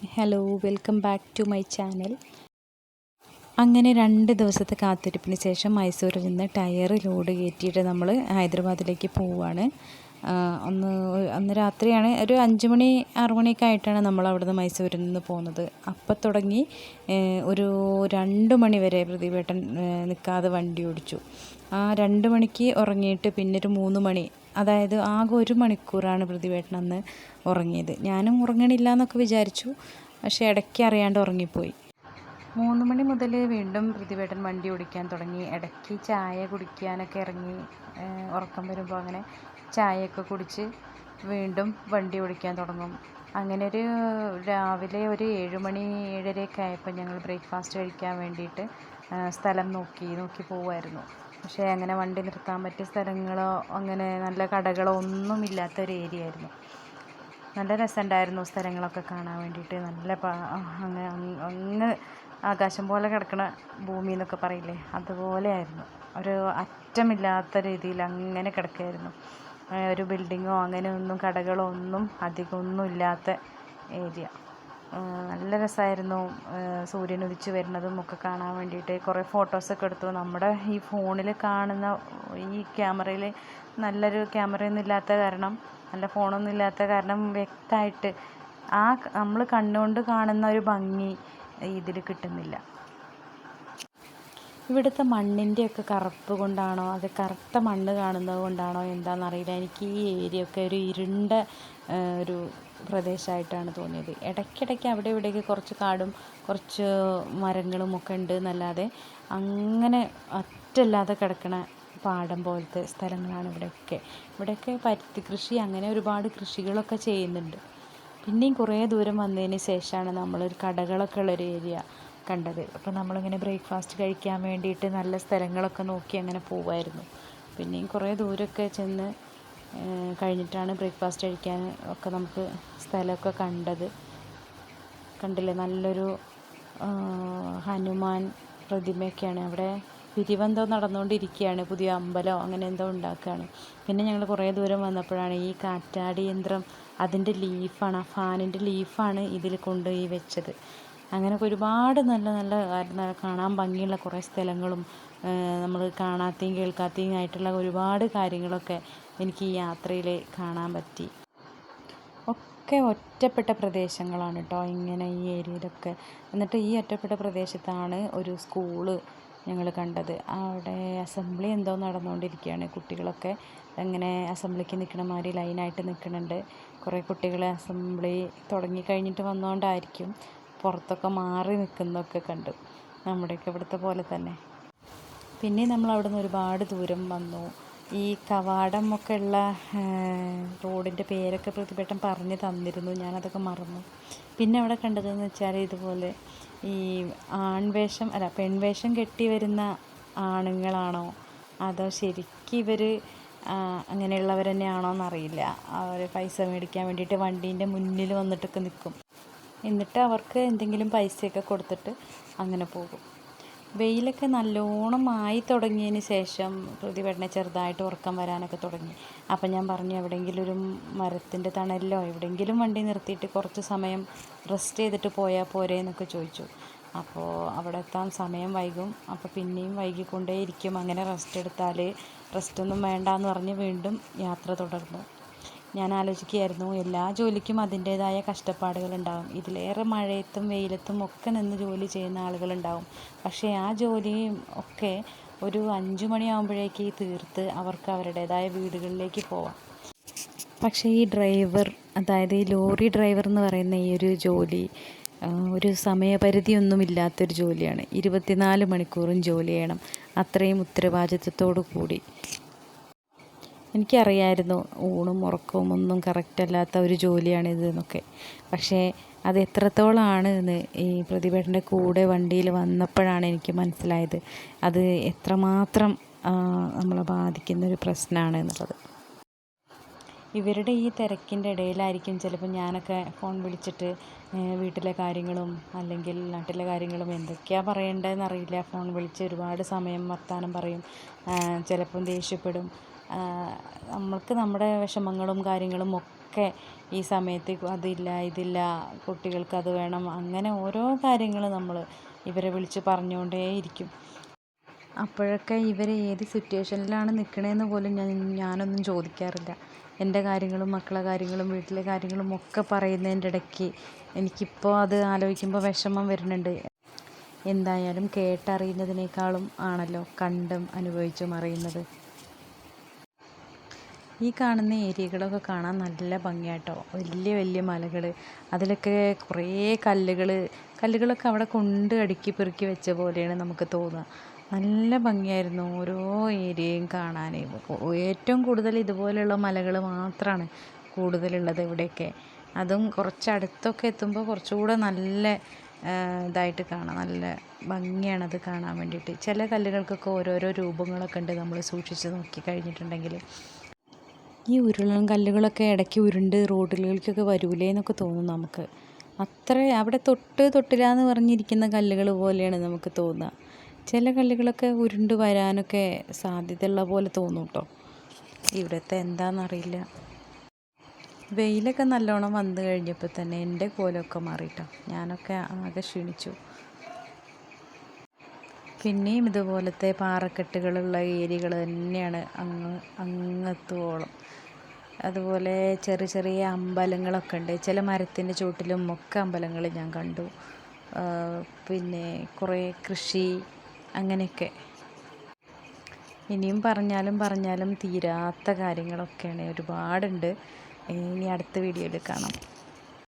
Hello welcome back to my channel അങ്ങനെ രണ്ട് ദിവസത്തെ കാത്തിരിപ്പിന് ശേഷം മൈസൂരിൽ നിന്ന് ടയർ ലോഡ് കയറ്റിയിട്ട് നമ്മൾ ഹൈദരാബാദിലേക്ക് പോവുകയാണ് ആ, ഒന്ന് അന്ന് രാത്രിയാണ് ഒരു അഞ്ച് മണി ആറ് മണിയൊക്കെ ആയിട്ടാണ് നമ്മൾ അവിടുന്ന് മൈസൂരിൽ നിന്ന് പോകുന്നത്. അപ്പം തുടങ്ങി ഒരു രണ്ട് മണി വരെ പ്രതിപേട്ടൻ നിൽക്കാതെ വണ്ടി ഓടിച്ചു. ആ രണ്ട് മണിക്ക് ഉറങ്ങിയിട്ട് പിന്നെ ഒരു മൂന്ന് മണി അതായത് ആകെ ഒരു മണിക്കൂറാണ് പ്രതിപേട്ടൻ അന്ന് ഉറങ്ങിയത്. ഞാനും ഉറങ്ങണില്ല എന്നൊക്കെ വിചാരിച്ചു പക്ഷേ ഇടയ്ക്ക് അറിയാണ്ട് ഉറങ്ങിപ്പോയി. മൂന്ന് മണി മുതൽ വീണ്ടും പ്രതിഭേട്ടൻ വണ്ടി ഓടിക്കാൻ തുടങ്ങി. ഇടയ്ക്ക് ചായ കുടിക്കാനൊക്കെ ഇറങ്ങി ഉറക്കം വരുമ്പോൾ അങ്ങനെ ചായയൊക്കെ കുടിച്ച് വീണ്ടും വണ്ടി ഓടിക്കാൻ തുടങ്ങും. അങ്ങനെ ഒരു രാവിലെ ഒരു ഏഴ് മണി ഏഴരയൊക്കെ ആയപ്പോൾ ഞങ്ങൾ ബ്രേക്ക്ഫാസ്റ്റ് കഴിക്കാൻ വേണ്ടിയിട്ട് സ്ഥലം നോക്കി നോക്കി പോവായിരുന്നു. പക്ഷേ അങ്ങനെ വണ്ടി നിർത്താൻ പറ്റിയ സ്ഥലങ്ങളോ അങ്ങനെ നല്ല കടകളോ ഒന്നും ഇല്ലാത്ത ഒരു ഏരിയ ആയിരുന്നു. നല്ല രസമുണ്ടായിരുന്നു സ്ഥലങ്ങളൊക്കെ കാണാൻ വേണ്ടിയിട്ട്. നല്ല അങ്ങ് അങ്ങ് ആകാശം പോലെ കിടക്കുന്ന ഭൂമി എന്നൊക്കെ പറയില്ലേ? അതുപോലെയായിരുന്നു. ഒരു അറ്റമില്ലാത്ത രീതിയിൽ അങ്ങനെ കിടക്കുകയായിരുന്നു ഒരു ബിൽഡിങ്ങോ അങ്ങനെ ഒന്നും കടകളോ ഒന്നും അധികം ഒന്നും ഇല്ലാത്ത ഏരിയ. നല്ല രസമായിരുന്നു. സൂര്യൻ ഉദിച്ചു വരുന്നതും ഒക്കെ കാണാൻ വേണ്ടിയിട്ട് കുറേ ഫോട്ടോസൊക്കെ എടുത്തു. നമ്മുടെ ഈ ഫോണിൽ കാണുന്ന ഈ ക്യാമറയിൽ നല്ലൊരു ക്യാമറയൊന്നും ഇല്ലാത്ത കാരണം നല്ല ഫോണൊന്നും ഇല്ലാത്ത കാരണം വ്യക്തമായിട്ട് ആ നമ്മൾ കണ്ണുകൊണ്ട് കാണുന്ന ഒരു ഭംഗി ഇതിൽ കിട്ടുന്നില്ല. ഇവിടുത്തെ മണ്ണിന്റെയൊക്കെ കറുപ്പ് കൊണ്ടാണോ അത് കറുത്ത മണ്ണ് കാണുന്നത് കൊണ്ടാണോ എന്താണെന്നറിയില്ല എനിക്ക് ഈ ഏരിയ ഒക്കെ ഒരു ഇരുണ്ട ഒരു പ്രദേശമായിട്ടാണ് തോന്നിയത്. ഇടയ്ക്കിടയ്ക്ക് അവിടെ ഇവിടേക്ക് കുറച്ച് കാടും കുറച്ച് മരങ്ങളും ഒക്കെ ഉണ്ട് എന്നല്ലാതെ അങ്ങനെ ഒറ്റല്ലാതെ കിടക്കണ പാടം പോലത്തെ സ്ഥലങ്ങളാണ് ഇവിടെയൊക്കെ. ഇവിടെയൊക്കെ പരുത്തി കൃഷി അങ്ങനെ ഒരുപാട് കൃഷികളൊക്കെ ചെയ്യുന്നുണ്ട്. പിന്നെയും കുറേ ദൂരം വന്നതിന് ശേഷമാണ് നമ്മളൊരു കടകളൊക്കെ ഉള്ളൊരു ഏരിയ കണ്ടത്. അപ്പോൾ നമ്മളിങ്ങനെ ബ്രേക്ക്ഫാസ്റ്റ് കഴിക്കാൻ വേണ്ടിയിട്ട് നല്ല സ്ഥലങ്ങളൊക്കെ നോക്കി അങ്ങനെ പോവായിരുന്നു. പിന്നെയും കുറേ ദൂരമൊക്കെ ചെന്ന് കഴിഞ്ഞിട്ടാണ് ബ്രേക്ക്ഫാസ്റ്റ് കഴിക്കാൻ ഒക്കെ നമുക്ക് സ്ഥലമൊക്കെ കണ്ടത്. കണ്ടില്ലേ? നല്ലൊരു ഹനുമാൻ പ്രതിമയൊക്കെയാണ്. അവിടെ പിരിവെന്തോ നടന്നുകൊണ്ടിരിക്കുകയാണ്. പുതിയ അമ്പലോ അങ്ങനെ എന്തോ ഉണ്ടാക്കുകയാണ്. പിന്നെ ഞങ്ങൾ കുറേ ദൂരം വന്നപ്പോഴാണ് ഈ കാറ്റാടി യന്ത്രം അതിന്റെ ലീഫാണ് ആ ഫാനിന്റെ ലീഫാണ് ഇതിൽ കൊണ്ടുപോയി വെച്ചത്. അങ്ങനെ ഒരുപാട് നല്ല നല്ല കാണാൻ ഭംഗിയുള്ള കുറേ സ്ഥലങ്ങളും നമ്മൾ കാണാത്തെയും കേൾക്കാത്തെയും ആയിട്ടുള്ള ഒരുപാട് കാര്യങ്ങളൊക്കെ എനിക്ക് ഈ യാത്രയിൽ കാണാൻ പറ്റി. ഒക്കെ ഒറ്റപ്പെട്ട പ്രദേശങ്ങളാണ് കേട്ടോ ഇങ്ങനെ ഈ ഏരിയയിലൊക്കെ. എന്നിട്ട് ഈ ഒറ്റപ്പെട്ട പ്രദേശത്താണ് ഒരു സ്കൂൾ. ഞങ്ങൾ കണ്ടത്. അവിടെ അസംബ്ലി എന്തോ നടന്നുകൊണ്ടിരിക്കുകയാണ്. കുട്ടികളൊക്കെ അങ്ങനെ അസംബ്ലിക്ക് നിൽക്കണ മാതിരി ലൈനായിട്ട് നിൽക്കുന്നുണ്ട്. കുറേ കുട്ടികൾ അസംബ്ലി തുടങ്ങി കഴിഞ്ഞിട്ട് വന്നുകൊണ്ടായിരിക്കും പുറത്തൊക്കെ മാറി നിൽക്കുന്നതൊക്കെ കണ്ടു. നമ്മുടെയൊക്കെ ഇവിടുത്തെ പോലെ തന്നെ. പിന്നെ നമ്മൾ അവിടെ നിന്ന് ഒരുപാട് ദൂരം വന്നു. ഈ കവാടം ഒക്കെ ഉള്ള റോഡിന്റെ പേരൊക്കെ പ്രതിപേട്ടം പറഞ്ഞു തന്നിരുന്നു. ഞാനതൊക്കെ മറന്നു. പിന്നെ അവിടെ കണ്ടതെന്ന് വെച്ചാൽ ഇതുപോലെ ഈ ആൺവേഷം അല്ല പെൺവേഷം കെട്ടി വരുന്ന ആണുങ്ങളാണോ? അതോ ശരിക്കും ഇവർ അങ്ങനെയുള്ളവർ തന്നെയാണോ എന്നറിയില്ല അവർ പൈസ മേടിക്കാൻ വേണ്ടിയിട്ട് വണ്ടീന്റെ മുന്നിൽ വന്നിട്ടൊക്കെ നിൽക്കും എന്നിട്ട് അവർക്ക് എന്തെങ്കിലും പൈസയൊക്കെ കൊടുത്തിട്ട് അങ്ങനെ പോകും. വെയിലൊക്കെ നല്ലോണം ആയി തുടങ്ങിയതിന് ശേഷം പ്രതിഭടനെ ചെറുതായിട്ട് ഉറക്കം വരാനൊക്കെ തുടങ്ങി. അപ്പം ഞാൻ പറഞ്ഞു എവിടെയെങ്കിലും ഒരു മരത്തിന്റെ തണലിലോ എവിടെയെങ്കിലും വണ്ടി നിർത്തിയിട്ട് കുറച്ച് സമയം റെസ്റ്റ് ചെയ്തിട്ട് പോയാൽ പോരെ എന്നൊക്കെ ചോദിച്ചു. അപ്പോൾ അവിടെ എത്താൻ സമയം വൈകും. അപ്പോൾ പിന്നെയും വൈകിക്കൊണ്ടേയിരിക്കും. അങ്ങനെ റെസ്റ്റ് എടുത്താൽ റെസ്റ്റൊന്നും വേണ്ട എന്ന് പറഞ്ഞ് വീണ്ടും യാത്ര തുടർന്നു. ഞാൻ ആലോചിക്കുകയായിരുന്നു എല്ലാ ജോലിക്കും അതിന്റേതായ കഷ്ടപ്പാടുകളുണ്ടാവും. ഇതിലേറെ മഴയത്തും വെയിലത്തും ഒക്കെ നിന്ന് ജോലി ചെയ്യുന്ന ആളുകളുണ്ടാവും. പക്ഷേ ആ ജോലിയും ഒക്കെ ഒരു അഞ്ചു മണിയാകുമ്പോഴേക്ക് തീർത്ത് അവർക്ക് അവരുടേതായ വീടുകളിലേക്ക് പോവാം. പക്ഷേ ഈ ഡ്രൈവർ അതായത് ഈ ലോറി ഡ്രൈവർ എന്ന് പറയുന്ന ഈ ഒരു ജോലി ഒരു സമയപരിധിയൊന്നും ഇല്ലാത്തൊരു ജോലിയാണ്. ഇരുപത്തിനാല് മണിക്കൂറും ജോലി ചെയ്യണം. അത്രയും ഉത്തരവാദിത്വത്തോടു കൂടി എനിക്കറിയായിരുന്നു ഊണും ഉറക്കവും ഒന്നും കറക്റ്റ് അല്ലാത്ത ഒരു ജോലിയാണിത് എന്നൊക്കെ. പക്ഷേ അത് എത്രത്തോളമാണ് എന്ന് ഈ പ്രതിഭയുടെ കൂടെ വണ്ടിയിൽ വന്നപ്പോഴാണ് എനിക്ക് മനസ്സിലായത്. അത് എത്രമാത്രം നമ്മളെ ബാധിക്കുന്ന ഒരു പ്രശ്നമാണ് എന്നുള്ളത്. ഇവരുടെ ഈ തിരക്കിന്റെ ഇടയിലായിരിക്കും ചിലപ്പോൾ ഞാനൊക്കെ ഫോൺ വിളിച്ചിട്ട് വീട്ടിലെ കാര്യങ്ങളും അല്ലെങ്കിൽ നാട്ടിലെ കാര്യങ്ങളും എന്തൊക്കെയാണ് പറയേണ്ടതെന്ന് അറിയില്ല ഫോൺ വിളിച്ച് ഒരുപാട് സമയം വർത്താനം പറയും. ചിലപ്പം ദേഷ്യപ്പെടും. നമ്മൾക്ക് നമ്മുടെ വിഷമങ്ങളും കാര്യങ്ങളും ഒക്കെ ഈ സമയത്ത് അതില്ല ഇതില്ല കുട്ടികൾക്ക് അത് വേണം അങ്ങനെ ഓരോ കാര്യങ്ങൾ നമ്മൾ ഇവരെ വിളിച്ച് പറഞ്ഞുകൊണ്ടേയിരിക്കും അപ്പോഴൊക്കെ ഇവർ ഏത് സിറ്റുവേഷനിലാണ് നിൽക്കണതെന്ന് പോലും ഞാൻ ഞാനൊന്നും ചോദിക്കാറില്ല. എന്റെ കാര്യങ്ങളും മക്കളെ കാര്യങ്ങളും വീട്ടിലെ കാര്യങ്ങളും ഒക്കെ പറയുന്നതിന്റെ ഇടയ്ക്ക് എനിക്കിപ്പോൾ അത് ആലോചിക്കുമ്പോൾ വിഷമം വരുന്നുണ്ട്. എന്തായാലും കേട്ടറിയുന്നതിനേക്കാളും ആണല്ലോ കണ്ടും അനുഭവിച്ചും അറിയുന്നത്. ഈ കാണുന്ന ഏരിയകളൊക്കെ കാണാൻ നല്ല ഭംഗിയാട്ടോ. വലിയ വലിയ മലകൾ അതിലൊക്കെ കുറേ കല്ലുകൾ കല്ലുകളൊക്കെ അവിടെ കൊണ്ട് അടുക്കി പെറുക്കി വെച്ച പോലെയാണ് നമുക്ക് തോന്നുക. നല്ല ഭംഗിയായിരുന്നു ഓരോ ഏരിയയും കാണാൻ. ഏറ്റവും കൂടുതൽ ഇതുപോലെയുള്ള മലകൾ മാത്രമാണ് കൂടുതലുള്ളത് ഇവിടെയൊക്കെ. അതും കുറച്ച് അടുത്തൊക്കെ എത്തുമ്പോൾ കുറച്ചുകൂടെ നല്ല ഇതായിട്ട് കാണാം. നല്ല ഭംഗിയാണ് അത് കാണാൻ വേണ്ടിയിട്ട്. ചില കല്ലുകൾക്കൊക്കെ ഓരോരോ രൂപങ്ങളൊക്കെ ഉണ്ട് നമ്മൾ സൂക്ഷിച്ച് നോക്കി കഴിഞ്ഞിട്ടുണ്ടെങ്കിൽ. ഈ ഉരുളൻ കല്ലുകളൊക്കെ ഇടയ്ക്ക് ഉരുണ്ട് റോഡിലേക്കൊക്കെ വരൂലേ എന്നൊക്കെ തോന്നും നമുക്ക്. അത്ര അവിടെ തൊട്ട് തൊട്ടില്ല എന്ന് പറഞ്ഞിരിക്കുന്ന കല്ലുകൾ പോലെയാണ് നമുക്ക് തോന്നുക. ചില കല്ലുകളൊക്കെ ഉരുണ്ട് വരാനൊക്കെ സാധ്യതയുള്ള പോലെ തോന്നും കേട്ടോ ഇവിടുത്തെ എന്താണെന്നറിയില്ല വെയിലൊക്കെ നല്ലോണം വന്നു കഴിഞ്ഞപ്പോൾ തന്നെ എന്റെ കോലമൊക്കെ മാറിയിട്ടോ ഞാനൊക്കെ ആകെ ക്ഷീണിച്ചു. പിന്നെയും ഇതുപോലത്തെ പാറക്കെട്ടുകളുള്ള ഏരിയകൾ തന്നെയാണ് അങ്ങ് അങ്ങത്തോളം. അതുപോലെ ചെറിയ ചെറിയ അമ്പലങ്ങളൊക്കെ ഉണ്ട്. ചില മരത്തിന്റെ ചുവട്ടിലും ഒക്കെ അമ്പലങ്ങൾ ഞാൻ കണ്ടു. പിന്നെ കുറേ കൃഷി അങ്ങനെയൊക്കെ. ഇനിയും പറഞ്ഞാലും പറഞ്ഞാലും തീരാത്ത കാര്യങ്ങളൊക്കെയാണ് ഒരുപാടുണ്ട്. ഇനി അടുത്ത വീഡിയോയിൽ കാണാം.